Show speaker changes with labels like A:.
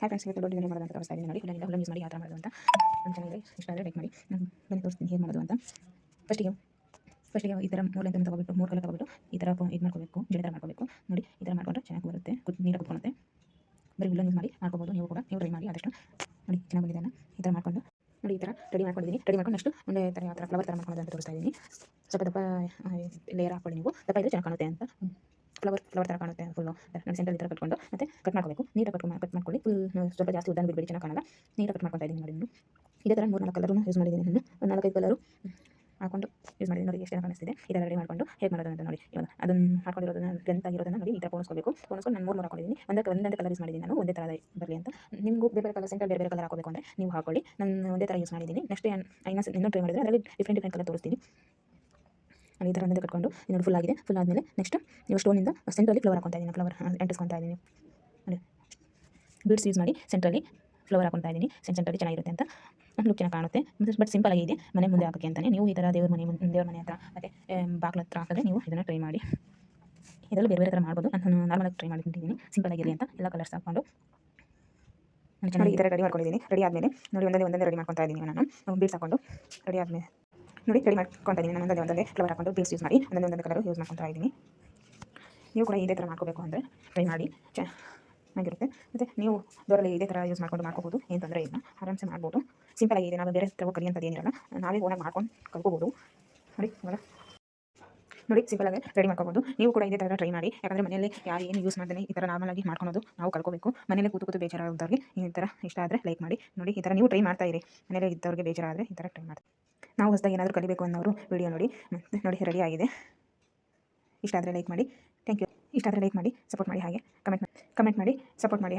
A: Hi friends ಇವತ್ತು ದೊಡ್ಡ design ಮಾಡೋದು ಅಂತ ತೋರಿಸ್ತಾ ಇದ್ದೀನಿ ನೋಡಿ ಹುಲ್ಲಿಂದ ಹುಲ್ಲನ್ನು ಯೂಸ್ ಮಾಡಿ ಯಾವ ಮಾಡೋದು ಅಂತ ನಮ್ಮ ಚೆನ್ನಾಗಿದೆ ಇಷ್ಟ ಆದರೆ ಲೈಕ್ ಮಾಡಿ ನಾನು ಬನ್ನಿ ತೋರಿಸ್ತೀನಿ ಹೇಗೆ ಮಾಡೋದು ಅಂತ ಫಸ್ಟಿಗೆ ಫಸ್ಟಿಗೆ ಈ ಥರ ಮೂರು ಲೆಂತ್ ತೊಗೊಬಿಟ್ಟು ಮೂರು ಕಲರ್ ತೊಗೊಬಿಟ್ಟು ಈ ಥರ ಇದು ಮಾಡ್ಕೋಬೇಕು ಜಡೆ ಥರ ಮಾಡ್ಕೋಬೇಕು ನೋಡಿ ಈ ಥರ ಮಾಡ್ಕೊಂಡ್ರೆ ಚೆನ್ನಾಗಿ ಬರುತ್ತೆ ಕುತ್ ನೀರು ಕುತ್ಕೊಳ್ಳುತ್ತೆ ಬರೀ ಹುಲ್ಲನ್ನು ಯೂಸ್ ಮಾಡಿ ಮಾಡ್ಕೋಬೋದು ನೀವು ಕೂಡ ನೀವು ಟ್ರೈ ಮಾಡಿ ಆದಷ್ಟು ನೋಡಿ ಚೆನ್ನಾಗಿ ಬಂದಿದೆ ಈ ಥರ ಮಾಡ್ಕೊಂಡು ನೋಡಿ ಈ ಥರ ರೆಡಿ ಮಾಡ್ಕೊಂಡಿದ್ದೀನಿ ರೆಡಿ ಮಾಡ್ಕೊಂಡು ಅಷ್ಟು ಒಂದೇ ಥರ ಯಾವ ಥರ ಫ್ಲವರ್ ಥರ ಮಾಡ್ಕೊಳ್ಳೋದು ಅಂತ ತೋರಿಸ್ತಾ ಇದ್ದೀನಿ ಸ್ವಲ್ಪ ದಪ್ಪ ಲೇಯರ್ ಹಾಕೊಳ್ಳಿ ನೀವು ದಪ್ಪ ಇದ್ರೆ ಚೆನ್ನಾಗಿ ಕಾಣುತ್ತೆ ಅಂತ ಫ್ಲವರ್ ಫ್ಲವರ್ ಥರ ಕಾಣುತ್ತೆ ಫುಲ್ಲು ನಾನು ಸೆಂಟರ್ ಈ ಥರ ಕಟ್ಕೊಂಡು. ಮತ್ತೆ ಕಟ್ ಮಾಡ್ಕೋಬೇಕು. ನೀಟಾಗಿ ಕಟ್ ಕಟ್ ಮಾಡ್ಕೊಳ್ಳಿ. ಫುಲ್ ಸ್ವಲ್ಪ ಜಾಸ್ತಿ ಉದ್ದಾನ ಬಿಡಬೇಡಿ, ಚೆನ್ನಾಗಿ ಕಾಣಲ್ಲ. ನೀಟಾಗಿ ಕಟ್ ಮಾಡ್ಕೊತಾ ಇದ್ದೀನಿ ನೋಡಿ ಇದೇ ಥರ ಮೂರು ನಾಲ್ಕು ಕಲರು ಯೂಸ್ ಮಾಡಿದ್ದೀನಿ ನಾನು. ನಾಲ್ಕೈದು ಕಲರು ಹಾಕೊಂಡು ಯೂಸ್ ಮಾಡಿದ್ದೀನಿ ನೋಡಿ, ಎಷ್ಟು ಚೆನ್ನಾಗಿ ಕಾಣಿಸ್ತಿದೆ. ಈ ಥರ ರೆಡಿ ಮಾಡ್ಕೊಂಡು ಹೇಗೆ ಮಾಡೋದು ಅಂತ ನೋಡಿ. ಇವಾಗ ಅದನ್ನು ಹಾಕೊಂಡಿರೋದನ್ನ ಲೆಂತ್ ಆಗಿರೋದನ್ನ ನೋಡಿ, ಈ ಥರ ಪೋಣಿಸ್ಕೋಬೇಕು. ಪೋಣಿಸ್ಕೊಂಡು ನಾನು ಮೂರು ಮೂರು ಹಾಕೊಂಡಿದ್ದೀನಿ. ಒಂದಕ್ಕೆ ಒಂದೊಂದು ಕಲರ್ ಯೂಸ್ ಮಾಡಿದ್ದೀನಿ ನಾನು. ಒಂದೇ ಥರ ಬರಲಿ ಅಂತ. ನಿಮಗೂ ಬೇರೆ ಬೇರೆ ಕಲರ್ ಸೆಂಟರ್ ಬೇರೆ ಬೇರೆ ಕಲರ್ ಹಾಕೋಬೇಕು ಅಂದರೆ ನೀವು ಹಾಕೊಳ್ಳಿ. ನಾನು ಒಂದೇ ಥರ ಯೂಸ್ ಮಾಡಿದ್ದೀನಿ. ನೆಕ್ಸ್ಟ್ ಇನ್ನೂ ಇನ್ನೂ ಟ್ರೈ ಮಾಡಿದರೆ ಅದರಲ್ಲಿ ಡಿಫ್ರೆಂಟ್ ಡಿಫ್ರೆಂಟ್ ಕಲರ್ ತೋರಿಸ್ತೀನಿ. ಈ ಥರ ಒಂದೇ ಕಟ್ಕೊಂಡು. ಇನ್ನೊಂದು ಫುಲ್ ಆಗಿದೆ. ಫುಲ್ ಆದಮೇಲೆ ನೆಕ್ಸ್ಟ್ ನೀವು ಸ್ಟೋನಿಂದ ಸೆಂಟ್ರಲ್ಲಿ ಫ್ಲವರ್ ಹಾಕೊತಾ ಇದ್ದೀನಿ. ಫ್ಲವರ್ ಅಂಟಿಸ್ಕೊತಾ ಇದ್ದೀನಿ. ನೋಡಿ. ಬೀಡ್ಸ್ ಯೂಸ್ ಮಾಡಿ ಸೆಂಟ್ರಲ್ಲಿ ಫ್ಲವರ್ ಹಾಕೊತಾ ಇದ್ದೀನಿ. ಸೆಂಟ್ರಲ್ಲಿ ಚೆನ್ನಾಗಿರುತ್ತೆ ಅಂತ ಲುಕ್ ಚೆನ್ನಾಗಿ ಕಾಣುತ್ತೆ. ಬಟ್ ಸಿಂಪಲ್ ಆಗಿದೆ ಮನೆ ಮುಂದೆ ಹಾಕೋಕ್ಕೆ ಅಂತಲೇ ನೀವು ಈ ಥರ ದೇವ್ರ ಮನೆ ದೇವ್ರ ಮನೆ ಹತ್ರ ಮತ್ತು ಬಾಗ್ಲ ಹತ್ರ ಹಾಕಿದ್ರೆ ನೀವು ಇದನ್ನು ಟ್ರೈ ಮಾಡಿ. ಇದರಲ್ಲಿ ಬೇರೆ ಬೇರೆ ಥರ ಮಾಡ್ಬೋದು. ನಾನು ನಾರ್ಮಲಾಗಿ ಟ್ರೈ ಮಾಡಿಟ್ಟಿದ್ದೀನಿ ಸಿಂಪಲ್ ಆಗಿರಲಿ ಅಂತ ಎಲ್ಲ ಕಲರ್ಸ್ ಹಾಕ್ಕೊಂಡು. ನಾನು ಚೆನ್ನಾಗಿ ಈ ಥರ ರೆಡಿ ಮಾಡ್ಕೊಂಡಿದ್ದೀನಿ. ರೆಡಿ ಆದಮೇಲೆ ನೋಡಿ, ಒಂದೊಂದೇ ಒಂದೊಂದೇ ರೆಡಿ ಮಾಡ್ಕೊತಾ ಇದ್ದೀನಿ ನಾನು. ಬೀಡ್ಸ್ ಹಾಕೊಂಡು ರೆಡಿ ಆದಮೇಲೆ. ನೋಡಿ ರೆಡಿ ಮಾಡ್ಕೊತಾ ಇದ್ದೀನಿ ನಾನು ಒಂದೊಂದೇ ಕಲರ್ ಹಾಕೊಂಡು ಬೇಸ್ ಯೂಸ್ ಮಾಡಿ, ಒಂದೊಂದೇ ಒಂದೊಂದು ಕಲರ್ ಯೂಸ್ ಮಾಡ್ಕೊತಾ ಇದ್ದೀನಿ ನೀವು ಕೂಡ ಇದೇ ಥರ ಮಾಡ್ಕೋಬೇಕು ಅಂದರೆ ಟ್ರೈ ಮಾಡಿ. ಚೆನ್ನಾಗಿರುತ್ತೆ ಮತ್ತು ನೀವು ದೂರಲ್ಲಿ ಇದೇ ಥರ ಯೂಸ್ ಮಾಡ್ಕೊಂಡು ಮಾಡ್ಕೋಬೋದು. ಏನು ತೊಂದರೆ ಇಲ್ಲ. ಆರಾಮ್ಸೆ ಮಾಡ್ಬೋದು. ಸಿಂಪಲ್ ಆಗಿದೆ ನಾವು ಬೇರೆ ಥರ ಕಲಿಯಂಥದ್ದು ಏನಿರಲ್ಲ, ನಾವೇ ಓನಾಗಿ ಮಾಡ್ಕೊಂಡು ಕಲ್ಕೋಬೋದು ನೋಡಿ, ಇವಾಗ. ನೋಡಿ ಸಿಂಪಲ್ ಆಗಿ ರೆಡಿ ಮಾಡ್ಕೋಬೋದು. ನೀವು ಕೂಡ ಇದೇ ಥರ ಟ್ರೈ ಮಾಡಿ. ಯಾಕಂದರೆ ಮನೆಯಲ್ಲಿ ಯಾರು ಏನು ಯೂಸ್ ಮಾಡ್ತೀನಿ ಈ ಥರ ನಾರ್ಮಲಾಗಿ ಮಾಡ್ಕೊಳೋದು ನಾವು ಕಲ್ಕೋಬೇಕು ಮನೇಲಿ ಕೂತು ಕೂತು ಬೇಜಾರಾದವ್ರಿಗೆ ಈ ಥರ ಇಷ್ಟ ಆದರೆ ಲೈಕ್ ಮಾಡಿ. ನೋಡಿ, ಈ ಥರ ನೀವು ಟ್ರೈ ಮಾಡ್ತಾ ಇರಿ. ಮನೇಲಿ ಇದ್ದವ್ರಿಗೆ ಬೇಜಾರಾದರೆ ಈ ಥರ ಟ್ರೈ ಮಾಡಿ ನಾವು ಹೊಸದಾಗಿ ಏನಾದರೂ ಕಲಿಬೇಕು ಅನ್ನೋರು ವಿಡಿಯೋ ನೋಡಿ. ನೋಡಿ ರೆಡಿ ಆಗಿದೆ. ಇಷ್ಟ ಆದರೆ ಲೈಕ್ ಮಾಡಿ. ಥ್ಯಾಂಕ್ ಯು ಇಷ್ಟ ಆದರೆ ಲೈಕ್ ಮಾಡಿ ಸಪೋರ್ಟ್ ಮಾಡಿ, ಹಾಗೆ ಕಮೆಂಟ್ ಕಮೆಂಟ್ ಮಾಡಿ ಸಪೋರ್ಟ್ ಮಾಡಿ.